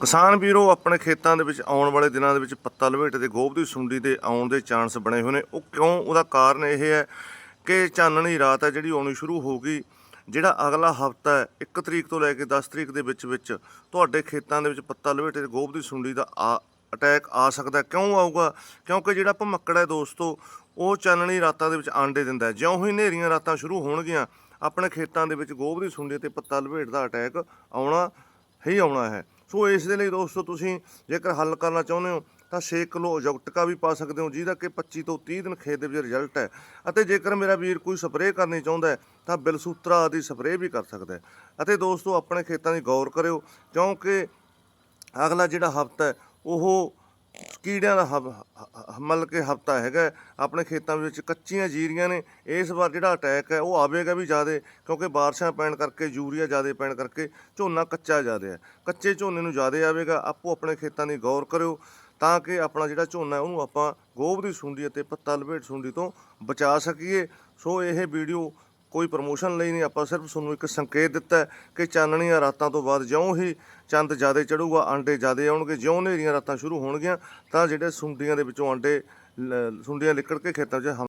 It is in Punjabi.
ਕਿਸਾਨ ਵੀਰੋ, ਆਪਣੇ ਖੇਤਾਂ ਦੇ ਵਿੱਚ ਆਉਣ ਵਾਲੇ ਦਿਨਾਂ ਦੇ ਵਿੱਚ ਪੱਤਾ ਲਵੇਟ ਤੇ ਗੋਭ ਦੀ ਸੁੰਡੀ ਦੇ ਆਉਣ ਦੇ ਚਾਂਸ ਬਣੇ ਹੋਏ ਨੇ। ਉਹ ਕਿਉਂ? ਉਹਦਾ ਕਾਰਨ ਇਹ ਹੈ ਕਿ ਚਾਨਣੀ ਰਾਤ ਹੈ ਜਿਹੜੀ ਆਉਣੀ ਸ਼ੁਰੂ ਹੋ ਗਈ। ਜਿਹੜਾ ਅਗਲਾ ਹਫਤਾ ਹੈ 1 ਤਰੀਕ ਤੋਂ ਲੈ ਕੇ 10 ਤਰੀਕ ਦੇ ਵਿੱਚ ਵਿੱਚ ਤੁਹਾਡੇ ਖੇਤਾਂ ਦੇ ਵਿੱਚ ਪੱਤਾ ਲਵੇਟ ਤੇ ਗੋਭ ਦੀ ਸੁੰਡੀ ਦਾ ਆ, ਅਟੈਕ ਆ ਸਕਦਾ ਕਿਉਂ ਆਊਗਾ? ਕਿਉਂਕਿ ਜਿਹੜਾ ਭਮੱਕੜ ਹੈ ਦੋਸਤੋ, ਉਹ ਚਾਨਣੀ ਰਾਤਾਂ ਦੇ ਵਿੱਚ ਆਂਡੇ ਦਿੰਦਾ ਜਿਉਂ ਹੀ ਹਨੇਰੀਆਂ ਰਾਤਾਂ ਸ਼ੁਰੂ ਹੋਣਗੀਆਂ, ਆਪਣੇ ਖੇਤਾਂ ਦੇ ਵਿੱਚ ਗੋਭ ਦੀ ਸੁੰਡੀ ਤੇ ਪੱਤਾ ਲਵੇਟ ਦਾ ਅਟੈਕ ਆਉਣਾ ਹੀ ਆਉਣਾ ਹੈ। ਸੋ ਇਸ ਦੇ ਲਈ ਦੋਸਤੋ ਤੁਸੀਂ ਜੇਕਰ ਹੱਲ ਕਰਨਾ ਚਾਹੁੰਦੇ ਹੋ, ਤਾਂ 6 ਕਿਲੋ ਅਜੋਕਟਿਕਾ ਵੀ ਪਾ ਸਕਦੇ ਹੋ, ਜਿਹਦਾ ਕਿ 25 ਤੋਂ 30 ਦਿਨ ਖੇਤ ਦੇ ਵਿੱਚ ਰਿਜ਼ਲਟ ਹੈ। ਅਤੇ ਜੇਕਰ ਮੇਰਾ ਵੀਰ ਕੋਈ ਸਪਰੇਅ ਕਰਨੀ ਚਾਹੁੰਦਾ ਹੈ, ਤਾਂ ਬਿਲਸੂਤਰਾ ਆਦਿ ਸਪਰੇਅ ਵੀ ਕਰ ਸਕਦਾ ਹੈ। ਅਤੇ ਦੋਸਤੋ ਆਪਣੇ ਖੇਤਾਂ ਦੀ ਗੌਰ ਕਰਿਓ, ਕਿਉਂਕਿ ਅਗਲਾ ਜਿਹੜਾ ਹਫਤਾ ਉਹ ਕੀੜਿਆਂ ਦਾ ਹਬ- ਮਤਲਬ ਕਿ ਹਫਤਾ ਹੈਗਾ ਆਪਣੇ ਖੇਤਾਂ ਵਿੱਚ ਕੱਚੀਆਂ ਜੀਰੀਆਂ ਨੇ, ਇਸ ਵਾਰ ਜਿਹੜਾ ਅਟੈਕ ਹੈ, ਉਹ ਆਵੇਗਾ ਵੀ ਜ਼ਿਆਦਾ, ਕਿਉਂਕਿ ਬਾਰਿਸ਼ਾਂ ਪੈਣ ਕਰਕੇ, ਯੂਰੀਆ ਜ਼ਿਆਦਾ ਪੈਣ ਕਰਕੇ ਝੋਨਾ ਕੱਚਾ ਜ਼ਿਆਦਾ ਹੈ। ਕੱਚੇ ਝੋਨੇ ਨੂੰ ਜ਼ਿਆਦਾ ਆਵੇਗਾ, ਆਪੋ ਆਪਣੇ ਖੇਤਾਂ ਦੀ ਗੌਰ ਕਰਿਓ, ਤਾਂ ਕਿ ਆਪਣਾ ਜਿਹੜਾ ਝੋਨਾ ਉਹਨੂੰ ਆਪਾਂ ਗੋਭ ਦੀ ਸੁੰਡੀ ਅਤੇ ਪੱਤਾ ਲਪੇਟ ਸੁੰਡੀ ਤੋਂ ਬਚਾ ਸਕੀਏ। ਸੋ ਇਹ ਵੀਡੀਓ ਕੋਈ ਪ੍ਰਮੋਸ਼ਨ ਲਈ ਨਹੀਂ। ਆਪਾਂ ਸਿਰਫ ਤੁਹਾਨੂੰ ਇੱਕ ਸੰਕੇਤ ਦਿੱਤਾ ਕਿ ਚਾਨਣੀਆਂ ਰਾਤਾਂ ਤੋਂ ਬਾਅਦ ਜਿਉਂ ਹੀ ਚੰਦ ਜ਼ਿਆਦਾ ਚੜੂਗਾ ਆਂਡੇ ਜ਼ਿਆਦਾ ਆਉਣਗੇ, ਜਿਉਂ ਹਨੇਰੀਆਂ ਰਾਤਾਂ ਸ਼ੁਰੂ ਹੋਣਗੀਆਂ, ਤਾਂ ਜਿਹੜੇ ਸੁੰਡੀਆਂ ਦੇ ਵਿੱਚੋਂ ਆਂਡੇ ਲ- ਸੁੰਡੀਆਂ ਲਿਕੜ ਕੇ ਖੇਤਾਂ 'ਚ ਹਮ-